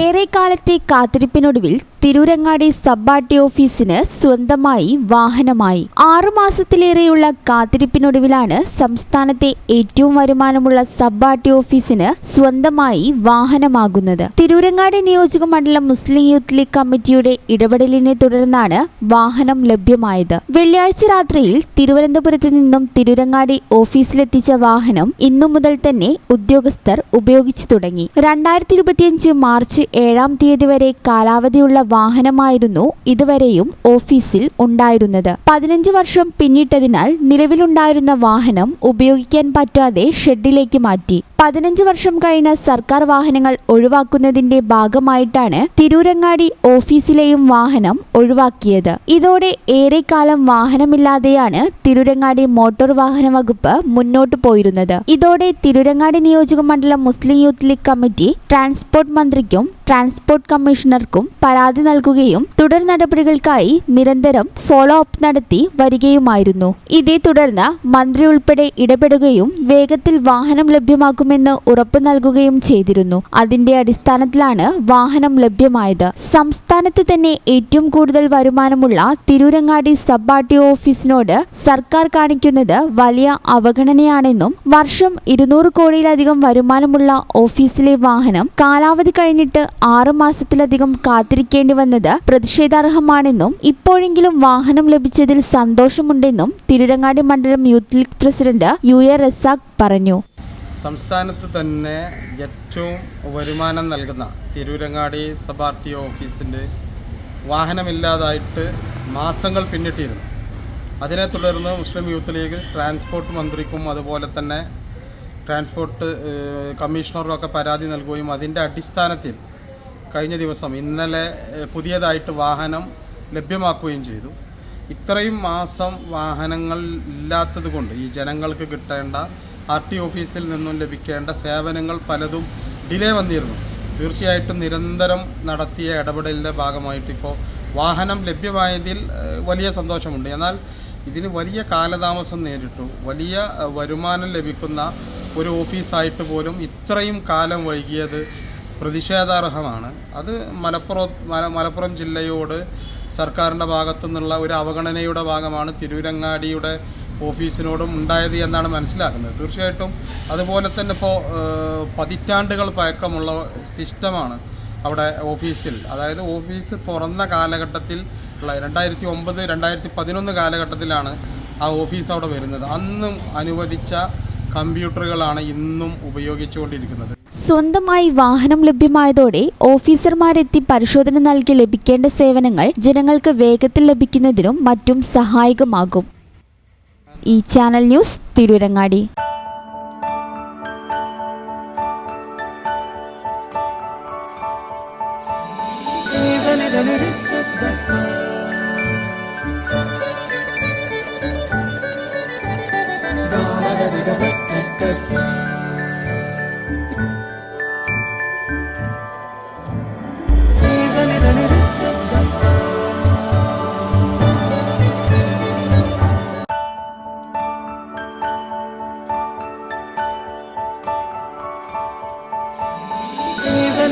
ഏറെക്കാലത്തെ കാത്തിരിപ്പിനൊടുവിൽ Tirurangadi sub R T ഓഫീസിന് സ്വന്തമായി വാഹനമായി. ആറുമാസത്തിലേറെയുള്ള കാത്തിരിപ്പിനൊടുവിലാണ് സംസ്ഥാനത്തെ ഏറ്റവും വരുമാനമുള്ള സബ് ആർ ടി ഓഫീസിന് സ്വന്തമായി വാഹനമാകുന്നത്. തിരൂരങ്ങാടി നിയോജക മണ്ഡലം മുസ്ലിം യൂത്ത് ലീഗ് കമ്മിറ്റിയുടെ ഇടപെടലിനെ തുടർന്നാണ് വാഹനം ലഭ്യമായത്. വെള്ളിയാഴ്ച രാത്രിയിൽ തിരുവനന്തപുരത്ത് നിന്നും തിരൂരങ്ങാടി ഓഫീസിലെത്തിച്ച വാഹനം ഇന്നു മുതൽ തന്നെ ഉദ്യോഗസ്ഥർ ഉപയോഗിച്ചു തുടങ്ങി. രണ്ടായിരത്തി ഇരുപത്തിയഞ്ച് ഏഴാം തീയതി വരെ കാലാവധിയുള്ള വാഹനമായിരുന്നു ഇതുവരെയും ഓഫീസിൽ ഉണ്ടായിരുന്നത്. പതിനഞ്ച് വർഷം പിന്നിട്ടതിനാൽ നിലവിലുണ്ടായിരുന്ന വാഹനം ഉപയോഗിക്കാൻ പറ്റാതെ ഷെഡിലേക്ക് മാറ്റി. പതിനഞ്ച് വർഷം കഴിഞ്ഞ സർക്കാർ വാഹനങ്ങൾ ഒഴിവാക്കുന്നതിന്റെ ഭാഗമായിട്ടാണ് തിരൂരങ്ങാടി ഓഫീസിലെയും വാഹനം ഒഴിവാക്കിയത്. ഇതോടെ ഏറെക്കാലം വാഹനമില്ലാതെയാണ് തിരൂരങ്ങാടി മോട്ടോർ വാഹന വകുപ്പ് മുന്നോട്ടു പോയിരുന്നത്. ഇതോടെ തിരൂരങ്ങാടി നിയോജക മണ്ഡലം Muslim youth league committee transport മന്ത്രിക്കും ട്രാൻസ്പോർട്ട് കമ്മീഷണർക്കും പരാതി നൽകുകയും തുടർ നടപടികൾക്കായി നിരന്തരം ഫോളോ അപ്പ് നടത്തി വരികയുമായിരുന്നു. ഇതേ തുടർന്ന് മന്ത്രി ഉൾപ്പെടെ ഇടപെടുകയും വേഗത്തിൽ വാഹനം ലഭ്യമാക്കുമെന്ന് ഉറപ്പു നൽകുകയും ചെയ്തിരുന്നു. അതിന്റെ അടിസ്ഥാനത്തിലാണ് വാഹനം ലഭ്യമായത്. സംസ്ഥാനത്ത് തന്നെ ഏറ്റവും കൂടുതൽ വരുമാനമുള്ള തിരൂരങ്ങാടി സബ് ആർ ടി ഓഫീസിനോട് സർക്കാർ കാണിക്കുന്നത് വലിയ അവഗണനയാണെന്നും വർഷം ഇരുന്നൂറ് കോടിയിലധികം വരുമാനമുള്ള ഓഫീസിലെ വാഹനം കാലാവധി കഴിഞ്ഞിട്ട് ആറു മാസത്തിലധികം കാത്തിരിക്കേണ്ടി വന്നത് പ്രതിഷേധാർഹമാണെന്നും ഇപ്പോഴെങ്കിലും വാഹനം ലഭിച്ചതിൽ സന്തോഷമുണ്ടെന്നും തിരുരങ്ങാടി മണ്ഡലം youth league president U A Razak പറഞ്ഞു. സംസ്ഥാനത്ത് തന്നെ ഏറ്റവും വരുമാനം നൽകുന്ന Tirurangadi sub R T O ഓഫീസിന്റെ വാഹനമില്ലാതായിട്ട് മാസങ്ങൾ പിന്നിട്ടിരുന്നു. അതിനെ തുടർന്ന് മുസ്ലിം യൂത്ത് ലീഗ് ട്രാൻസ്പോർട്ട് മന്ത്രിക്കും അതുപോലെ തന്നെ ട്രാൻസ്പോർട്ട് കമ്മീഷണറും ഒക്കെ പരാതി നൽകുകയും അതിന്റെ അടിസ്ഥാനത്തിൽ കഴിഞ്ഞ ദിവസം ഇന്നലെ പുതിയതായിട്ട് വാഹനം ലഭ്യമാക്കുകയും ചെയ്തു. ഇത്രയും മാസം വാഹനങ്ങൾ ഇല്ലാത്തത് കൊണ്ട് ഈ ജനങ്ങൾക്ക് കിട്ടേണ്ട ആർ ടി ഓഫീസിൽ നിന്നും ലഭിക്കേണ്ട സേവനങ്ങൾ പലതും ഡിലേ വന്നിരുന്നു. തീർച്ചയായിട്ടും നിരന്തരം നടത്തിയ ഇടപെടലിന്റെ ഭാഗമായിട്ട് ഇപ്പോൾ വാഹനം ലഭ്യമായതിൽ വലിയ സന്തോഷമുണ്ട്. എന്നാൽ ഇതിന് വലിയ കാലതാമസം നേരിട്ടു. വലിയ വരുമാനം ലഭിക്കുന്ന ഒരു ഓഫീസായിട്ട് പോലും ഇത്രയും കാലം വൈകിയത് പ്രതിഷേധാർഹമാണ്. അത് മലപ്പുറം മല മലപ്പുറം ജില്ലയോട് സർക്കാരിന്റെ ഭാഗത്തു നിന്നുള്ള ഒരു അവഗണനയുടെ ഭാഗമാണ്. തിരൂരങ്ങാടിയുടെ ഓഫീസിനോടും ഉണ്ടായത് എന്നാണ് മനസ്സിലാക്കുന്നത്. തീർച്ചയായിട്ടും അതുപോലെ തന്നെ ഇപ്പോൾ പതിറ്റാണ്ടുകൾ പഴക്കമുള്ള സിസ്റ്റമാണ് അവിടെ ഓഫീസിൽ. അതായത് ഓഫീസ് തുറന്ന കാലഘട്ടത്തിൽ രണ്ടായിരത്തി ഒമ്പത് രണ്ടായിരത്തി പതിനൊന്ന് കാലഘട്ടത്തിലാണ് ആ ഓഫീസ് അവിടെ വരുന്നത്. അന്നും അനുവദിച്ച കമ്പ്യൂട്ടറുകളാണ് ഇന്നും ഉപയോഗിച്ചുകൊണ്ടിരിക്കുന്നത്. സ്വന്തമായി വാഹനം ലഭ്യമായതോടെ ഓഫീസർമാരെത്തി പരിശോധന നൽകി ലഭിക്കേണ്ട സേവനങ്ങൾ ജനങ്ങൾക്ക് വേഗത്തിൽ ലഭിക്കുന്നതിനും മറ്റും സഹായകമാകും. ഈ channel news Tirurangadi